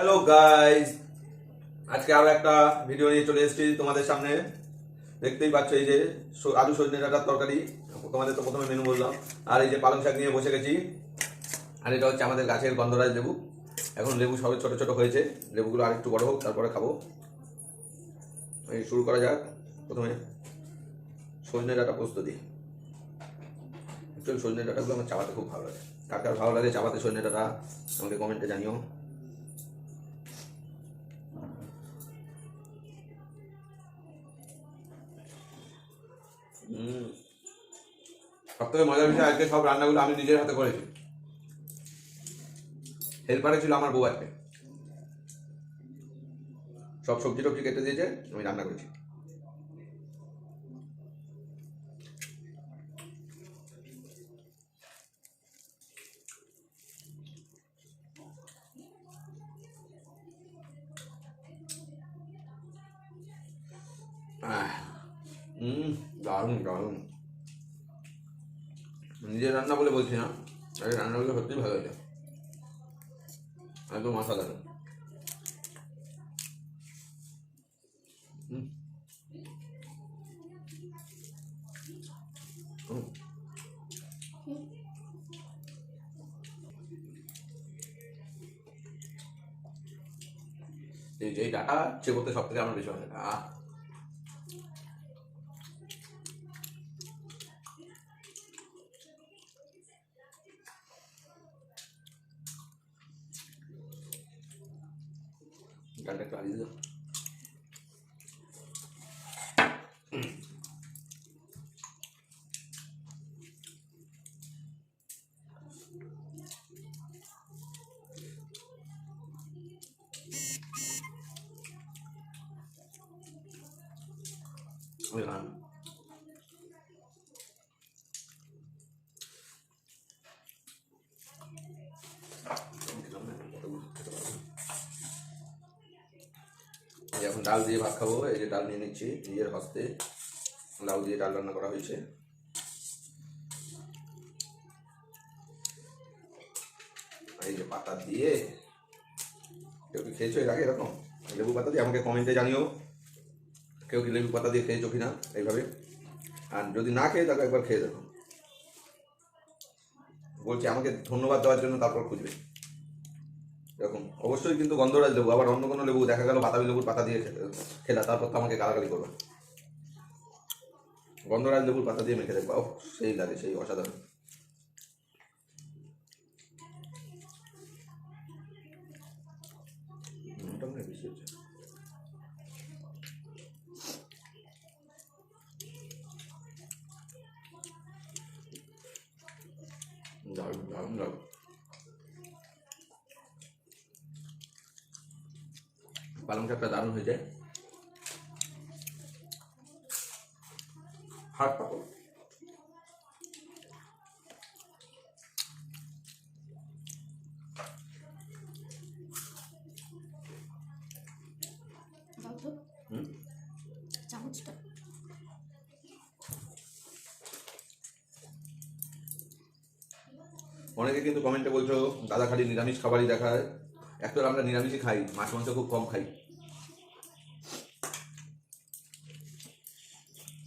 Hello guys আজকে আরও একটা ভিডিও নিয়ে চলে এসেছি তোমাদের সামনে। দেখতেই পাচ্ছ এই যে আলু সজনে ডাটার তরকারি। তোমাদের তো প্রথমে মেনু বললাম। আর এই যে পালং শাক নিয়ে বসে গেছি। আর এটা হচ্ছে আমাদের গাছের গন্ধরাজ লেবু। এখন লেবু সবে ছোট ছোট হয়েছে। লেবুগুলো আর একটু বড় হোক, তারপরে খাব। এই শুরু করা যাক প্রথমে। সজনে ডাটা পোস্ত দিয়ে সজনে ডাটাগুলো আমার চাবাতে খুব ভালো লাগে। কার কার ভালো লাগে চাবাতে সজনে ডাটা, আমাকে কমেন্টে জানিও। সব থেকে মজার বিষয় আজকে সব রান্নাগুলো আমি নিজের হাতে করেছি। হেল্পারে ছিল আমার বউ আজকে। সব সবজি টবজি কেটে দিয়েছে আমি রান্না করেছি। আহ, উম, দারুণ দারুণ। নিজের রান্না বলে বলছি না আরে রান্নাগুলো সত্যিই ভালো হয়েছে একদম মাথা দারুণ। এই যে ডাটা চেপোতে সব থেকে আমার বেশি ভালো লাগে। আহ। ডালটা একটু আগে দিও ওই রান এই এখন ডাল দিয়ে ভাত খাব, এই যে ডাল নিয়ে নিচ্ছি, নিজের হস্তে। লাউ দিয়ে ডাল রান্না করা হয়েছে। এই যে পাতা দিয়ে, কেউ কি খেয়েছো এর আগে এরকম? লেবু পাতা দিয়ে আমাকে কমেন্টে জানিও। কেউ কি লেবু পাতা দিয়ে খেয়েছো কিনা এইভাবে? আর যদি না খেয়ে তাহলে একবার খেয়ে দেখো। বলছি, আমাকে ধন্যবাদ দেওয়ার জন্য তারপর খুঁজবে। এরকম। অবশ্যই কিন্তু গন্ধরাজ লেবু, আবার অন্য কোনো লেবু, দেখা গেল বাতাবি লেবুর পাতা দিয়ে খেলা তারপর তো আমাকে গালাগালি করবে গন্ধরাজ লেবুর পাতা দিয়ে মেখে দেখবা সেই লাগে, সেই অসাধারণ। দারুণ দারুণ দারুণ। পালং শাকটা দারুণ হয়ে যায়। হাট চামচটা। অনেকে কিন্তু কমেন্টে বলছো দাদা খালি নিরামিষ খাবারই দেখায়। একটু আমরা নিরামিষই খাই, মাছ মাংস খুব কম খাই।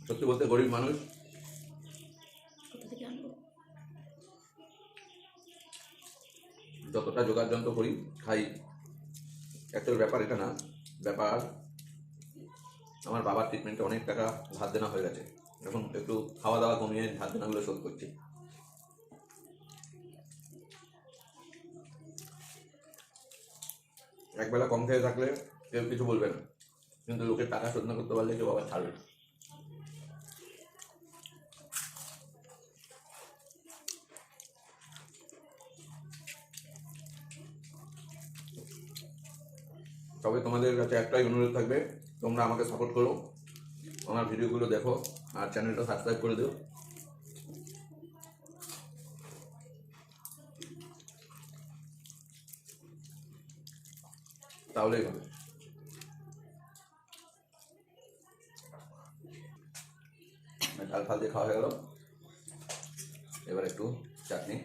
সত্যি বলতে গরিব মানুষ। যতটা জোগাড় যন্ত্র করি, খাই। একটা ব্যাপার এটা না, ব্যাপার আমার বাবার ট্রিটমেন্টে অনেক টাকা ধার দেনা হয়ে গেছে। এখন একটু খাওয়া দাওয়া কমিয়ে ধার দেনাগুলো শোধ করছি। একবেলা কম খেয়ে থাকলে কেউ কিছু বলবে না। কিন্তু লোকের টাকা শোধ না করতে পারলে কেউ আবার ছাড়বে তবে তোমাদের কাছে একটাই অনুরোধ থাকবে, তোমরা আমাকে সাপোর্ট করো। আমার ভিডিওগুলো দেখো, আর চ্যানেলটা সাবস্ক্রাইব করে দিও। তাহলেই হবে ডাল ফাল দিয়ে খাওয়া হয়ে গেল। এবার একটু চাটনি।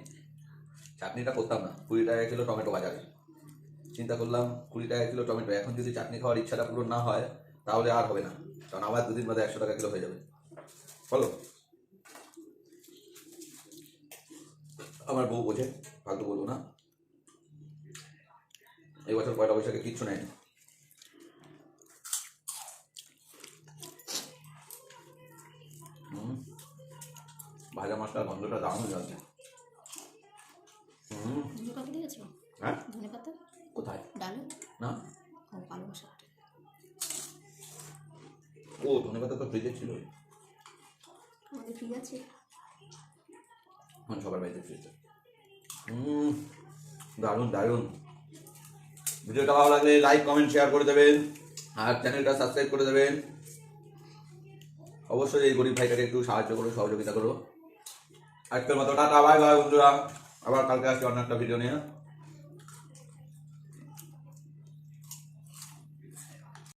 চাটনিটা করতাম না, কুড়ি টাকা কিলো টমেটো বাজারে। চিন্তা করলাম কুড়ি টাকা কিলো টমেটো, এখন যদি চাটনি খাওয়ার ইচ্ছাটা পূরণ না হয়, তাহলে আর হবে না, কারণ আবার দুদিন বাদে একশো টাকা কিলো হয়ে যাবে। বলো। আমার বউ বোঝে, ফালতু বলব না। পয়লা বৈশাখে কিচ্ছু নেয়নি? ভাজা মশলার গন্ধটা দারুণ ধনে হ্যাঁ? কোথায়? ডালে? না। ও পালং শাকটা ও ধনে পাতা তো ফ্রিজে ছিল আমাদের ফ্রিজ আছে। এখন সবার বাড়িতে ফ্রিজে হুম দারুণ দারুণ। ভিডিওটা ভালো লাগলে লাইক কমেন্ট শেয়ার করে দেবেন আর চ্যানেলটা সাবস্ক্রাইব করে দেবেন। অবশ্যই এই গরিব ভাইটাকে একটু সাহায্য করো, সহযোগিতা করো। আজকের মতো টাটা বাই বাই বন্ধুরা। আবার কালকে আসছি অন্য একটা ভিডিও নিয়ে।